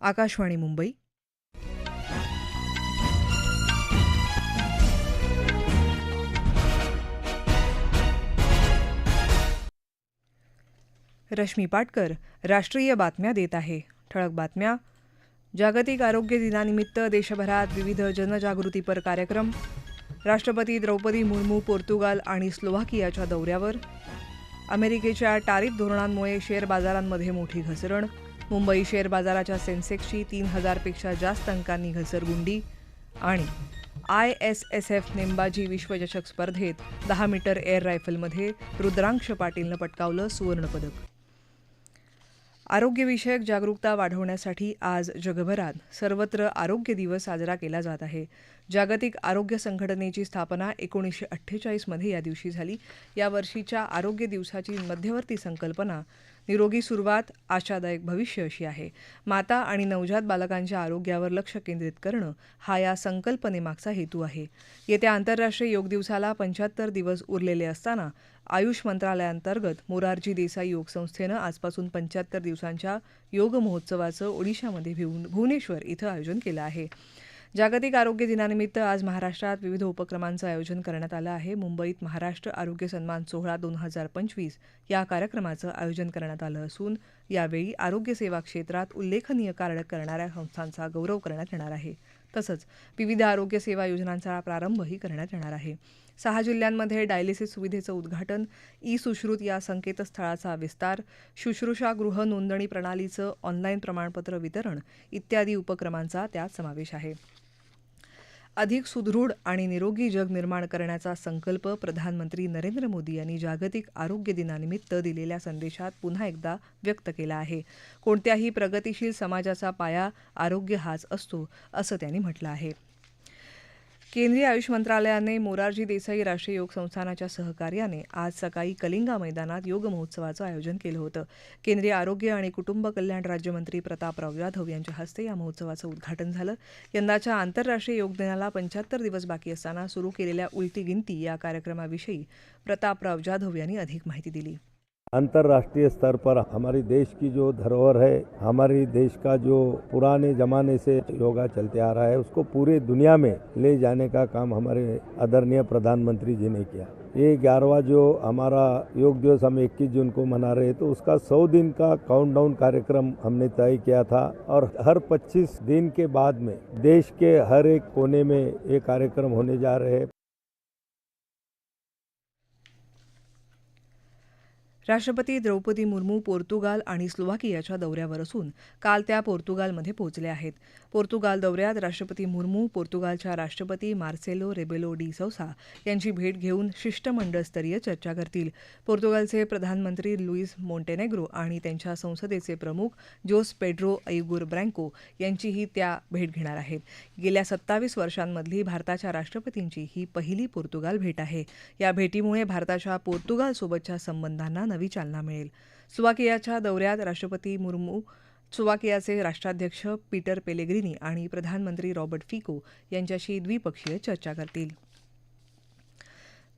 आकाशवाणी मुंबई. रश्मी पाटकर राष्ट्रीय बातम्या देत आहे. ठळक बातम्या. जागतिक आरोग्य दिनानिमित्त देशभरात विविध जनजागृतीपर कार्यक्रम. राष्ट्रपती द्रौपदी मुर्मू पोर्तुगाल आणि स्लोव्हाकियाच्या दौऱ्यावर. अमेरिकेच्या टारिफ धोरणांमुळे शेअर बाजारांमध्ये मोठी घसरण. मुंबई शेअर बाजाराच्या सेन्सेक्सची तीन हजारपेक्षा जास्त अंकांनी घसरगुंडी. आणि आय एस एस एफ नेमबाजी विश्वचषक स्पर्धेत दहा मीटर एअर रायफलमध्ये रुद्रांक्ष पाटीलनं पटकावलं सुवर्णपदक. आरोग्यविषयक जागरूकता वाढवण्यासाठी आज जगभरात सर्वत्र आरोग्य दिवस साजरा केला जात आहे. जागतिक आरोग्य संघटनेची स्थापना एकोणीसशे अठ्ठेचाळीसमध्ये या दिवशी झाली. या वर्षीच्या आरोग्य दिवसाची मध्यवर्ती संकल्पना निरोगी सुरुवात आशादायक भविष्य अशी आहे. माता आणि नवजात बालकांच्या आरोग्यावर लक्ष केंद्रित करणं हा या संकल्पनेमागचा हेतू आहे. येत्या आंतरराष्ट्रीय योग दिवसाला पंच्याहत्तर दिवस उरलेले असताना आयुष मंत्रालयाअंतर्गत मोरारजी देसाई योग संस्थेनं आजपासून पंच्याहत्तर दिवसांच्या योग महोत्सवाचं ओडिशामध्ये भिवून भुवनेश्वर इथं आयोजन केलं आहे. जागतिक आरोग्य दिनानिमित्त आज महाराष्ट्रात विविध उपक्रमांचं आयोजन करण्यात आलं आहे. मुंबईत महाराष्ट्र आरोग्य सन्मान सोहळा दोन हजार पंचवीस या कार्यक्रमाचं आयोजन करण्यात आलं असून यावेळी आरोग्यसेवा क्षेत्रात उल्लेखनीय कार्य करणाऱ्या संस्थांचा गौरव करण्यात येणार आहे. तसंच विविध आरोग्य सेवा योजनांचा प्रारंभही करण्यात येणार आहे. सहा जिल्ह्यांमध्ये डायलिसिस सुविधेचं उद्घाटन ई सुश्रुत या संकेतस्थळाचा विस्तार शुश्रूषागृह नोंदणी प्रणालीचं ऑनलाईन प्रमाणपत्र वितरण इत्यादी उपक्रमांचा त्यात समावेश आहे. अधिक सुदृढ आणि निरोगी जग निर्माण करण्याचा संकल्प प्रधानमंत्री नरेंद्र मोदी यांनी जागतिक आरोग्य दिनानिमित्त दिलेल्या संदेशात पुन्हा एकदा व्यक्त केला आहे. कोणत्याही प्रगतीशील समाजाचा पाया आरोग्य हाच असतो असं त्यांनी म्हटलं आहे. केंद्रीय आयुष मंत्रालयाने मोरारजी देसाई राष्ट्रीय योग संस्थानाच्या सहकार्याने आज सकाळी कलिंगा मैदानात योग महोत्सवाचं आयोजन केलं होतं. केंद्रीय आरोग्य आणि कुटुंब कल्याण राज्यमंत्री प्रतापराव जाधव यांच्या हस्ते या महोत्सवाचं उद्घाटन झालं. यंदाच्या आंतरराष्ट्रीय योग दिनाला पंच्याहत्तर दिवस बाकी असताना सुरू केलेल्या उलटी गिनती या कार्यक्रमाविषयी प्रतापराव जाधव यांनी अधिक माहिती दिली. अंतर्राष्ट्रीय स्तर पर हमारी देश की जो धरोहर है, हमारी देश का जो पुराने जमाने से योगा चलते आ रहा है, उसको पूरे दुनिया में ले जाने का काम हमारे आदरणीय प्रधानमंत्री जी ने किया। ये ग्यारहवा जो हमारा योग दिवस हम 21 जून को मना रहे हैं तो उसका 100 दिन का काउंटडाउन कार्यक्रम हमने तय किया था और हर 25 दिन के बाद में देश के हर एक कोने में ये कार्यक्रम होने जा रहे हैं। राष्ट्रपती द्रौपदी मुर्मू पोर्तुगाल आणि स्लोव्हाकियाच्या दौऱ्यावर असून काल त्या पोर्तुगालमध्ये पोहोचल्या आहेत. पोर्तुगाल दौऱ्यात राष्ट्रपती मुर्मू पोर्तुगालच्या राष्ट्रपती मार्सेलो रेबेलो डी सौसा यांची भेट घेऊन शिष्टमंडळस्तरीय चर्चा करतील. पोर्तुगालचे प्रधानमंत्री लुईस मोंटेनेग्रो आणि त्यांच्या संसदेचे प्रमुख जोस पेड्रो ऐगुर ब्रँको यांचीही त्या भेट घेणार आहेत. गेल्या सत्तावीस वर्षांमधली भारताच्या राष्ट्रपतींची ही पहिली पोर्तुगाल भेट आहे. या भेटीमुळे भारताच्या पोर्तुगालसोबतच्या संबंधांना नवी चालना मिळेल. सुवाकियाच्या दौऱ्यात राष्ट्रपती मुर्मू स्लोवाकियाचे राष्ट्राध्यक्ष पीटर पेलेग्रिनी आणि प्रधानमंत्री रॉबर्ट फिको यांच्याशी द्विपक्षीय चर्चा करतील.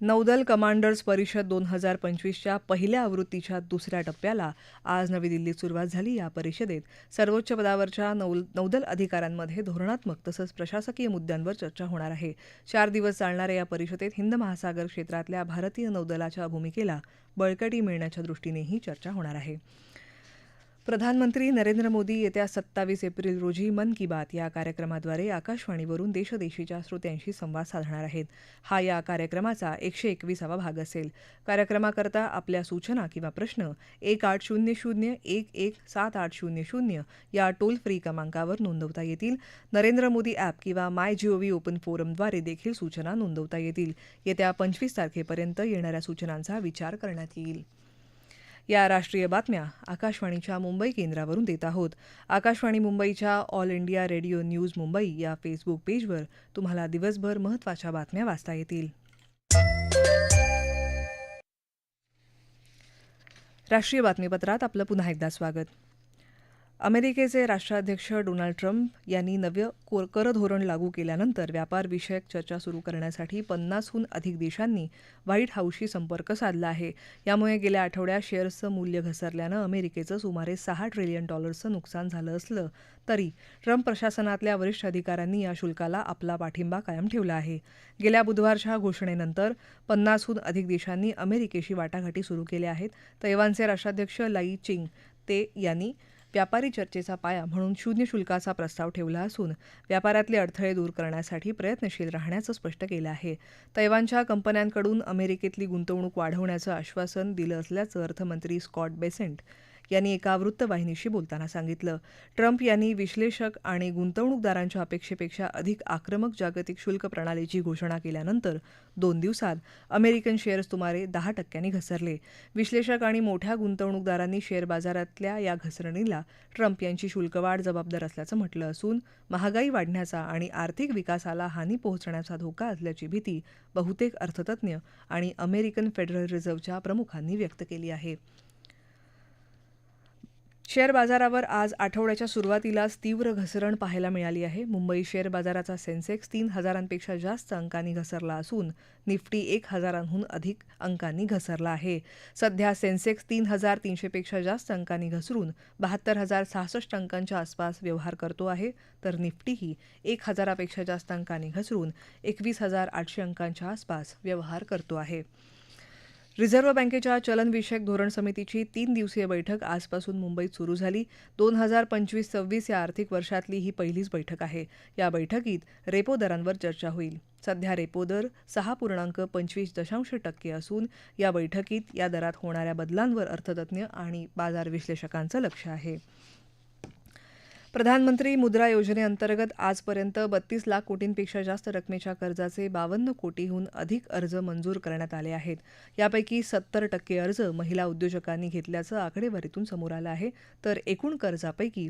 नौदल कमांडर्स परिषद दोन हजार पंचवीसच्या पहिल्या आवृत्तीच्या दुसऱ्या टप्प्याला आज नवी दिल्लीत सुरुवात झाली. या परिषदेत सर्वोच्च पदावरच्या नौ नौदल अधिकाऱ्यांमध्ये धोरणात्मक तसंच प्रशासकीय मुद्द्यांवर चर्चा होणार आहे. चार दिवस चालणाऱ्या या परिषदेत हिंद महासागर क्षेत्रातल्या भारतीय नौदलाच्या भूमिकेला बळकटी मिळण्याच्या दृष्टीनेही चर्चा होणार आहे. प्रधानमंत्री नरेंद्र मोदी येत्या सत्तावीस एप्रिल रोजी मन की बात या कार्यक्रमाद्वारे आकाशवाणीवरून देशदेशीच्या श्रोत्यांशी संवाद साधणार आहेत. हा या कार्यक्रमाचा एकशे एकविसावा भाग असेल. कार्यक्रमाकरता आपल्या सूचना किंवा प्रश्न एक आठ शून्य शून्य एक एक सात आठ शून्य शून्य या टोल फ्री क्रमांकावर नोंदवता येतील. नरेंद्र मोदी ॲप किंवा माय जीओव्ही ओपन फोरमद्वारे देखील सूचना नोंदवता येतील. येत्या पंचवीस तारखेपर्यंत येणाऱ्या सूचनांचा विचार करण्यात येईल. या राष्ट्रीय बातम्या आकाशवाणीच्या मुंबई केंद्रावरून देत आहोत. आकाशवाणी मुंबईच्या All India Radio news Mumbai या फेसबुक पेजवर तुम्हाला दिवसभर महत्त्वाच्या बातम्या वाचता येतील. राष्ट्रीय बातमीपत्रात आपलं पुन्हा एकदा स्वागत. अमेरिकेचे राष्ट्राध्यक्ष डोनाल्ड ट्रम्प यांनी नवं कोर कर धोरण लागू केल्यानंतर व्यापारविषयक चर्चा सुरू करण्यासाठी पन्नासहून अधिक देशांनी व्हाईट हाऊसशी संपर्क साधला आहे. यामुळे गेल्या आठवड्यात शेअर्सचं मूल्य घसरल्यानं अमेरिकेचं सुमारे सहा ट्रिलियन डॉलर्सचं नुकसान झालं असलं तरी ट्रम्प प्रशासनातल्या वरिष्ठ अधिकाऱ्यांनी या शुल्काला आपला पाठिंबा कायम ठेवला आहे. गेल्या बुधवारच्या घोषणेनंतर पन्नासहून अधिक देशांनी अमेरिकेशी वाटाघाटी सुरू केल्या आहेत. तैवानचे राष्ट्राध्यक्ष लाई चिंग ते यांनी व्यापारी चर्चेचा पाया म्हणून शून्य शुल्काचा प्रस्ताव ठेवला असून व्यापारातले अडथळे दूर करण्यासाठी प्रयत्नशील राहण्याचं स्पष्ट केलं आहे. तैवानच्या कंपन्यांकडून अमेरिकेतली गुंतवणूक वाढवण्याचं आश्वासन दिलं असल्याचं अर्थमंत्री स्कॉट बेसेंट यांनी एका वृत्तवाहिनीशी बोलताना सांगितलं. ट्रम्प यांनी विश्लेषक आणि गुंतवणूकदारांच्या अपेक्षेपेक्षा अधिक आक्रमक जागतिक शुल्क प्रणालीची घोषणा केल्यानंतर दोन दिवसात अमेरिकन शेअर्स सुमारे दहा टक्क्यांनी घसरले. विश्लेषक आणि मोठ्या गुंतवणूकदारांनी शेअर बाजारातल्या या घसरणीला ट्रम्प यांची शुल्कवाढ जबाबदार असल्याचं म्हटलं असून महागाई वाढण्याचा आणि आर्थिक विकासाला हानी पोहोचण्याचा धोका असल्याची भीती बहुतेक अर्थतज्ञ आणि अमेरिकन फेडरल रिझर्व्हच्या प्रमुखांनी व्यक्त केली आहे. शेअर बाजारावर आज आठवड्याच्या सुरुवातीलाच तीव्र घसरण पाहायला मिळाली आहे. मुंबई शेअर बाजाराचा सेन्सेक्स तीन हजारांपेक्षा जास्त अंकांनी घसरला असून निफ्टी एक हजारांहून अधिक अंकांनी घसरला आहे. सध्या सेन्सेक्स तीन हजार तीनशेपेक्षा जास्त अंकांनी घसरून बहात्तर हजार सहासष्ट अंकांच्या आसपास व्यवहार करतो आहे. तर निफ्टीही एक हजारापेक्षा जास्त अंकांनी घसरून एकवीस हजार आठशे अंकांच्या आसपास व्यवहार करतो आहे. रिझर्व्ह बँकेच्या चलनविषयक धोरण समितीची तीन दिवसीय बैठक आजपासून मुंबईत सुरू झाली. दोन हजार पंचवीस सव्वीस या आर्थिक वर्षातली ही पहिलीच बैठक आहे. या बैठकीत रेपो दरांवर चर्चा होईल. सध्या रेपो दर सहा पूर्णांक पंचवीस दशांश टक्के असून या बैठकीत या दरात होणाऱ्या बदलांवर अर्थतज्ञ आणि बाजार विश्लेषकांचं लक्ष आहे. प्रधानमंत्री मुद्रा योजनेअंतर्गत आजपर्यंत बत्तीस लाख कोटींपेक्षा जास्त रकमेच्या कर्जाचे बावन्न कोटीहून अधिक अर्ज मंजूर करण्यात आले आहेत. यापैकी सत्तर टक्के अर्ज महिला उद्योजकांनी घेतल्याचं आकडेवारीतून समोर आलं आहे. तर एकूण कर्जापैकी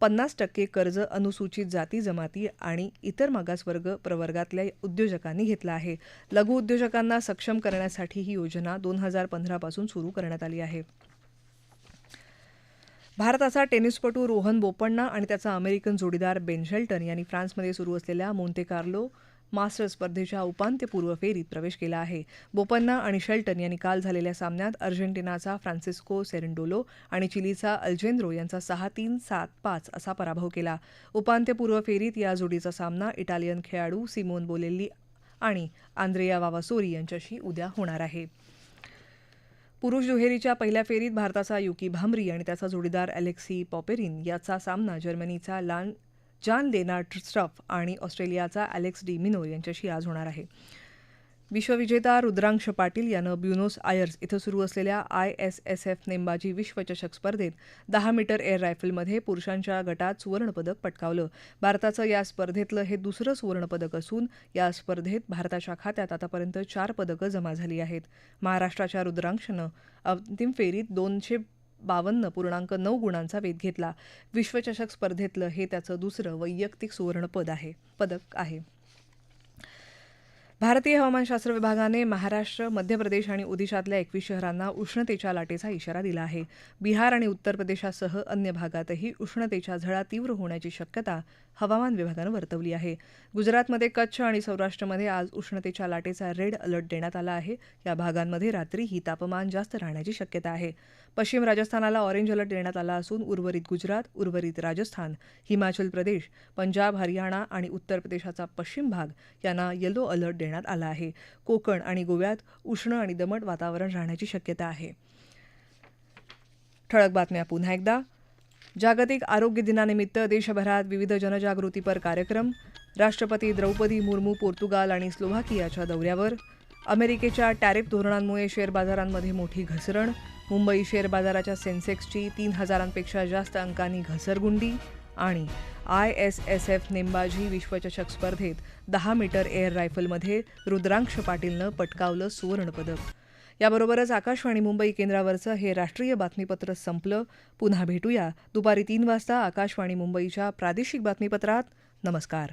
पन्नास टक्के कर्ज अनुसूचित जाती जमाती आणि इतर मागासवर्ग प्रवर्गातल्या उद्योजकांनी घेतला आहे. लघु उद्योजकांना सक्षम करण्यासाठी ही योजना दोन हजार पंधरापासून सुरू करण्यात आली आहे. भारताचा टेनिसपटू रोहन बोपण्णा आणि त्याचा अमेरिकन जोडीदार बेन शेल्टन यांनी फ्रान्समध्ये सुरू असलेल्या मोंते कार्लो मास्टर स्पर्धेच्या उपांत्यपूर्व फेरीत प्रवेश केला आहे. बोपन्ना आणि शेल्टन यांनी काल झालेल्या सामन्यात अर्जेंटिनाचा फ्रान्सिस्को सेरेंडोलो आणि चिलीचा अल्जेंद्रो यांचा सहा तीन सात पाच असा पराभव केला. उपांत्यपूर्व फेरीत या जोडीचा सामना इटालियन खेळाडू सिमोन बोलेल्ली आणि आंद्रेया वावासोरी यांच्याशी उद्या होणार आहे. पुरुष दुहेरीच्या पहिल्या फेरीत भारताचा युकी भामरी आणि त्याचा जोडीदार अलेक्सी पॉपेरिन याचा सामना जर्मनीचा लान जान लेनार्ड स्टफ आणि ऑस्ट्रेलियाचा अलेक्स डी मिनो यांच्याशी आज होणार आहे. विश्वविजेता रुद्रांश पाटील यानं ब्युनोस आयर्स इथं सुरू असलेल्या आय एस एस एफ नेमबाजी विश्वचषक स्पर्धेत दहा मीटर एअर रायफलमध्ये पुरुषांच्या गटात सुवर्णपदक पटकावलं. भारताचं या स्पर्धेतलं हे दुसरं सुवर्णपदक असून या स्पर्धेत भारताच्या खात्यात आतापर्यंत चार पदकं जमा झाली आहेत. महाराष्ट्राच्या रुद्रांशनं अंतिम फेरीत दोनशे बावन्न पूर्णांक नऊ गुणांचा वेध घेतला. विश्वचषक स्पर्धेतलं हे त्याचं दुसरं वैयक्तिक सुवर्णपद आहे पदक आहे. भारतीय हवामानशास्त्र विभागाने महाराष्ट्र मध्य प्रदेश आणि ओदिशातल्या एकवीस शहरांना उष्णतेच्या लाटेचा इशारा दिला आहे. बिहार आणि उत्तर प्रदेशासह अन्य भागातही उष्णतेच्या झळा तीव्र होण्याची शक्यता हवामान विभागानं वर्तवली आहे. गुजरातमध्ये कच्छ आणि सौराष्ट्रमध्ये आज उष्णतेच्या लाटेचा रेड अलर्ट देण्यात आला आहे. या भागांमध्ये रात्रीही तापमान जास्त राहण्याची शक्यता आहे. पश्चिम राजस्थानाला ऑरेंज अलर्ट देण्यात आला असून उर्वरित गुजरात उर्वरित राजस्थान हिमाचल प्रदेश पंजाब हरियाणा आणि उत्तर प्रदेशाचा पश्चिम भाग यांना येलो अलर्ट देण्यात आला आहे. कोकण आणि गोव्यात उष्ण आणि दमट वातावरण राहण्याची शक्यता आहे. ठळक बातम्या पुन्हा एकदा. जागतिक आरोग्य दिनानिमित्त देशभरात विविध जनजागृतीपर कार्यक्रम. राष्ट्रपती द्रौपदी मुर्मू पोर्तुगाल आणि स्लोव्हाकियाच्या दौऱ्यावर. अमेरिकेच्या टॅरिफ धोरणांमुळे शेअर बाजारांमध्ये मोठी घसरण. मुंबई शेअर बाजाराच्या सेन्सेक्सची तीन हजारांपेक्षा जास्त अंकांनी घसरगुंडी. आणि आय एस एस एफ नेमबाजी विश्वचषक स्पर्धेत दहा मीटर एअर रायफलमध्ये रुद्रांक्ष पाटीलनं पटकावलं सुवर्णपदक. याबरोबरच आकाशवाणी मुंबई केंद्रावरचं हे राष्ट्रीय बातमीपत्र संपलं. पुन्हा भेटूया दुपारी तीन वाजता आकाशवाणी मुंबईच्या प्रादेशिक बातमीपत्रात. नमस्कार.